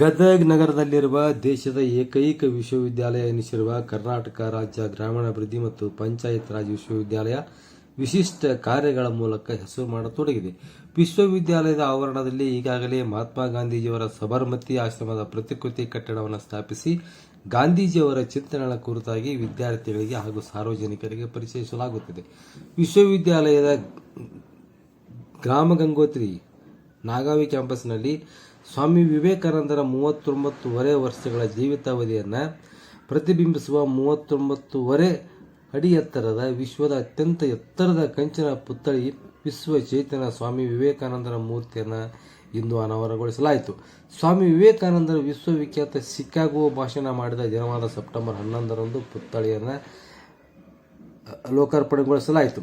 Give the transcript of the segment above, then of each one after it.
ಗದಗ್ ನಗರದಲ್ಲಿರುವ ದೇಶದ ಏಕೈಕ ವಿಶ್ವವಿದ್ಯಾಲಯ ಎನಿಸಿರುವ ಕರ್ನಾಟಕ ರಾಜ್ಯ ಗ್ರಾಮೀಣಾಭಿವೃದ್ಧಿ ಮತ್ತು ಪಂಚಾಯತ್ ರಾಜ್ ವಿಶ್ವವಿದ್ಯಾಲಯ ವಿಶಿಷ್ಟ ಕಾರ್ಯಗಳ ಮೂಲಕ ಹೆಸರು ಮಾಡತೊಡಗಿದೆ. ವಿಶ್ವವಿದ್ಯಾಲಯದ ಆವರಣದಲ್ಲಿ ಈಗಾಗಲೇ ಮಹಾತ್ಮ ಗಾಂಧೀಜಿಯವರ ಸಬರ್ಮತಿ ಆಶ್ರಮದ ಪ್ರತಿಕೃತಿ ಕಟ್ಟಡವನ್ನು ಸ್ಥಾಪಿಸಿ ಗಾಂಧೀಜಿಯವರ ಚಿಂತನೆಗಳ ಕುರಿತಾಗಿ ವಿದ್ಯಾರ್ಥಿಗಳಿಗೆ ಹಾಗೂ ಸಾರ್ವಜನಿಕರಿಗೆ ಪರಿಚಯಿಸಲಾಗುತ್ತಿದೆ. ವಿಶ್ವವಿದ್ಯಾಲಯದ ಗ್ರಾಮ ಗಂಗೋತ್ರಿ ನಾಗಾವಿ ಕ್ಯಾಂಪಸ್ನಲ್ಲಿ ಸ್ವಾಮಿ ವಿವೇಕಾನಂದರ ಮೂವತ್ತೊಂಬತ್ತುವರೆ ವರ್ಷಗಳ ಜೀವಿತಾವಧಿಯನ್ನು ಪ್ರತಿಬಿಂಬಿಸುವ ಮೂವತ್ತೊಂಬತ್ತುವರೆ ಅಡಿ ಎತ್ತರದ ವಿಶ್ವದ ಅತ್ಯಂತ ಎತ್ತರದ ಕಂಚಿನ ಪುತ್ಥಳಿ ವಿಶ್ವ ಚೇತನ ಸ್ವಾಮಿ ವಿವೇಕಾನಂದರ ಮೂರ್ತಿಯನ್ನು ಇಂದು ಅನಾವರಣಗೊಳಿಸಲಾಯಿತು ಸ್ವಾಮಿ ವಿವೇಕಾನಂದರ ವಿಶ್ವವಿಖ್ಯಾತ ಸಿಕ್ಕಾಗುವ ಭಾಷಣ ಮಾಡಿದ ದಿನವಾದ ಸೆಪ್ಟೆಂಬರ್ ಹನ್ನೊಂದರಂದು ಪುತ್ಥಳಿಯನ್ನು ಲೋಕಾರ್ಪಣೆಗೊಳಿಸಲಾಯಿತು.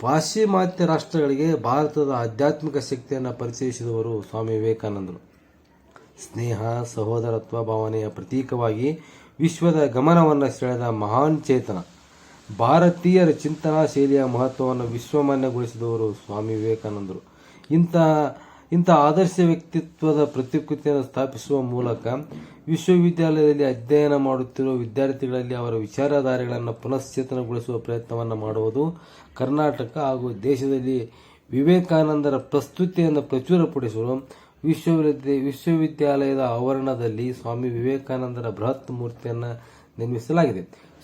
ಪಾಶ್ಚಿಮಾತ್ಯ ರಾಷ್ಟ್ರಗಳಿಗೆ ಭಾರತದ ಆಧ್ಯಾತ್ಮಿಕ ಶಕ್ತಿಯನ್ನು ಪರಿಚಯಿಸಿದವರು ಸ್ವಾಮಿ ವಿವೇಕಾನಂದರು. ಸ್ನೇಹ, ಸಹೋದರತ್ವ ಭಾವನೆಯ ಪ್ರತೀಕವಾಗಿ ವಿಶ್ವದ ಗಮನವನ್ನು ಸೆಳೆದ ಮಹಾನ್ ಚೇತನ, ಭಾರತೀಯರ ಚಿಂತನಾ ಶೈಲಿಯ ಮಹತ್ವವನ್ನು ವಿಶ್ವಮಾನ್ಯಗೊಳಿಸಿದವರು ಸ್ವಾಮಿ ವಿವೇಕಾನಂದರು. ಇಂತಹ ಇಂಥ ಆದರ್ಶ ವ್ಯಕ್ತಿತ್ವದ ಪ್ರತಿಕೃತಿಯನ್ನು ಸ್ಥಾಪಿಸುವ ಮೂಲಕ ವಿಶ್ವವಿದ್ಯಾಲಯದಲ್ಲಿ ಅಧ್ಯಯನ ಮಾಡುತ್ತಿರುವ ವಿದ್ಯಾರ್ಥಿಗಳಲ್ಲಿ ಅವರ ವಿಚಾರಧಾರೆಗಳನ್ನು ಪುನಶ್ಚೇತನಗೊಳಿಸುವ ಪ್ರಯತ್ನವನ್ನು ಮಾಡುವುದು ಕರ್ನಾಟಕ ಹಾಗೂ ದೇಶದಲ್ಲಿ ವಿವೇಕಾನಂದರ ಪ್ರಸ್ತುತಿಯನ್ನು ಪ್ರಚುರಪಡಿಸಲು ವಿಶ್ವವಿದ್ಯ, ವಿಶ್ವವಿದ್ಯಾಲಯದ ಆವರಣದಲ್ಲಿ ಸ್ವಾಮಿ ವಿವೇಕಾನಂದರ ಬೃಹತ್ ಮೂರ್ತಿಯನ್ನು ನಿರ್ಮಿಸಲಾಗಿದೆ.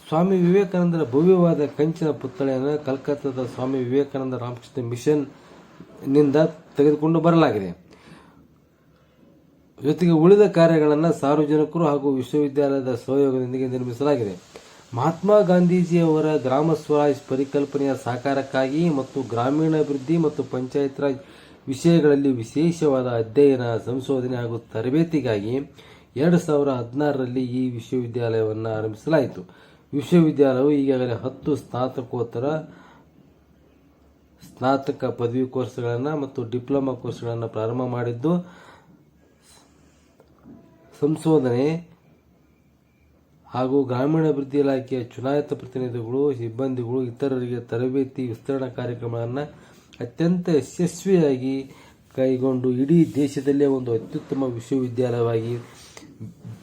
ಸ್ವಾಮಿ ವಿವೇಕಾನಂದರ ಭವ್ಯವಾದ ಕಂಚಿನ ಪುತ್ಥಳಿಯನ್ನು ಕಲ್ಕತ್ತಾದ ಸ್ವಾಮಿ ವಿವೇಕಾನಂದ ರಾಮಕೃಷ್ಣ ಮಿಷನ್ ನಿಂದ ತೆಗೆದುಕೊಂಡು ಬರಲಾಗಿದೆ. ಜೊತೆಗೆ ಉಳಿದ ಕಾರ್ಯಗಳನ್ನು ಸಾರ್ವಜನಿಕರು ಹಾಗೂ ವಿಶ್ವವಿದ್ಯಾಲಯದ ಸಹಯೋಗದೊಂದಿಗೆ ನಿರ್ಮಿಸಲಾಗಿದೆ. ಮಹಾತ್ಮ ಗಾಂಧೀಜಿಯವರ ಗ್ರಾಮ ಸ್ವರಾಜ್ ಪರಿಕಲ್ಪನೆಯ ಸಾಕಾರಕ್ಕಾಗಿ ಮತ್ತು ಗ್ರಾಮೀಣಾಭಿವೃದ್ಧಿ ಮತ್ತು ಪಂಚಾಯತ್ ರಾಜ್ ವಿಷಯಗಳಲ್ಲಿ ವಿಶೇಷವಾದ ಅಧ್ಯಯನ, ಸಂಶೋಧನೆ ಹಾಗೂ ತರಬೇತಿಗಾಗಿ ಎರಡು ಸಾವಿರ ಹದಿನಾರರಲ್ಲಿ ಈ ವಿಶ್ವವಿದ್ಯಾಲಯವನ್ನು ಆರಂಭಿಸಲಾಯಿತು. ವಿಶ್ವವಿದ್ಯಾಲಯವು ಈಗಾಗಲೇ ಹತ್ತು ಸ್ನಾತಕೋತ್ತರ ಸ್ನಾತಕ ಪದವಿ ಕೋರ್ಸ್ಗಳನ್ನು ಮತ್ತು ಡಿಪ್ಲೊಮಾ ಕೋರ್ಸ್ಗಳನ್ನು ಪ್ರಾರಂಭ ಮಾಡಿದ್ದು ಸಂಶೋಧನೆ ಹಾಗೂ ಗ್ರಾಮೀಣಾಭಿವೃದ್ಧಿ ಇಲಾಖೆಯ ಚುನಾಯಿತ ಪ್ರತಿನಿಧಿಗಳು, ಸಿಬ್ಬಂದಿಗಳು, ಇತರರಿಗೆ ತರಬೇತಿ ವಿಸ್ತರಣಾ ಕಾರ್ಯಕ್ರಮಗಳನ್ನು ಅತ್ಯಂತ ಯಶಸ್ವಿಯಾಗಿ ಕೈಗೊಂಡು ಇಡೀ ದೇಶದಲ್ಲೇ ಒಂದು ಅತ್ಯುತ್ತಮ ವಿಶ್ವವಿದ್ಯಾಲಯವಾಗಿ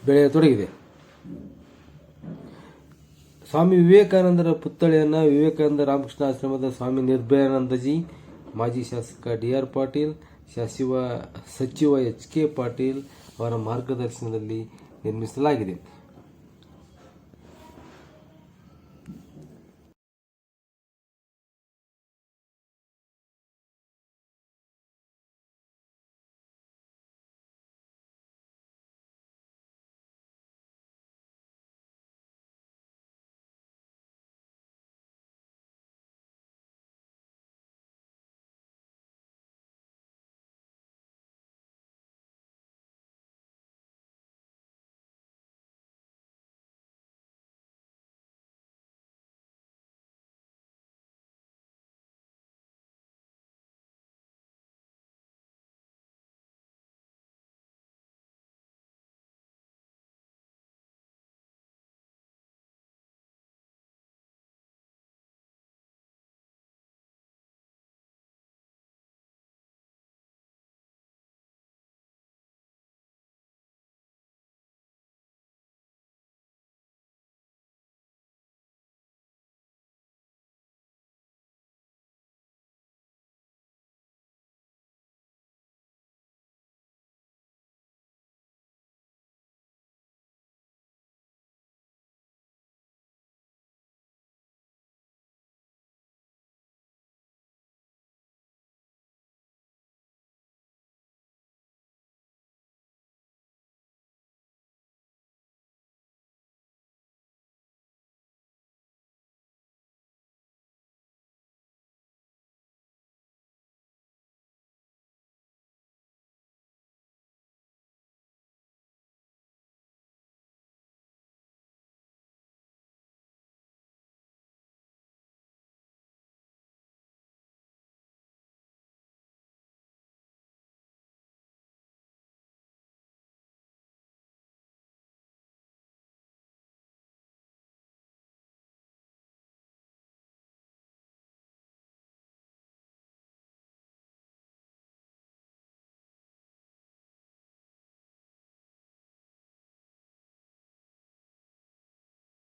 ಬೆಳೆಯತೊಡಗಿದೆ. ಸ್ವಾಮಿ ವಿವೇಕಾನಂದರ ಪುತ್ಥಳಿಯನ್ನು ವಿವೇಕಾನಂದ ರಾಮಕೃಷ್ಣ ಆಶ್ರಮದ ಸ್ವಾಮಿ ನಿರ್ಭಯಾನಂದಜಿ, ಮಾಜಿ ಶಾಸಕ ಡಿ ಆರ್ ಪಾಟೀಲ್ ಸಚಿವ ಸಚಿವ ಎಚ್ ಕೆ ಪಾಟೀಲ್ ಅವರ ಮಾರ್ಗದರ್ಶನದಲ್ಲಿ ನಿರ್ಮಿಸಲಾಗಿದೆ.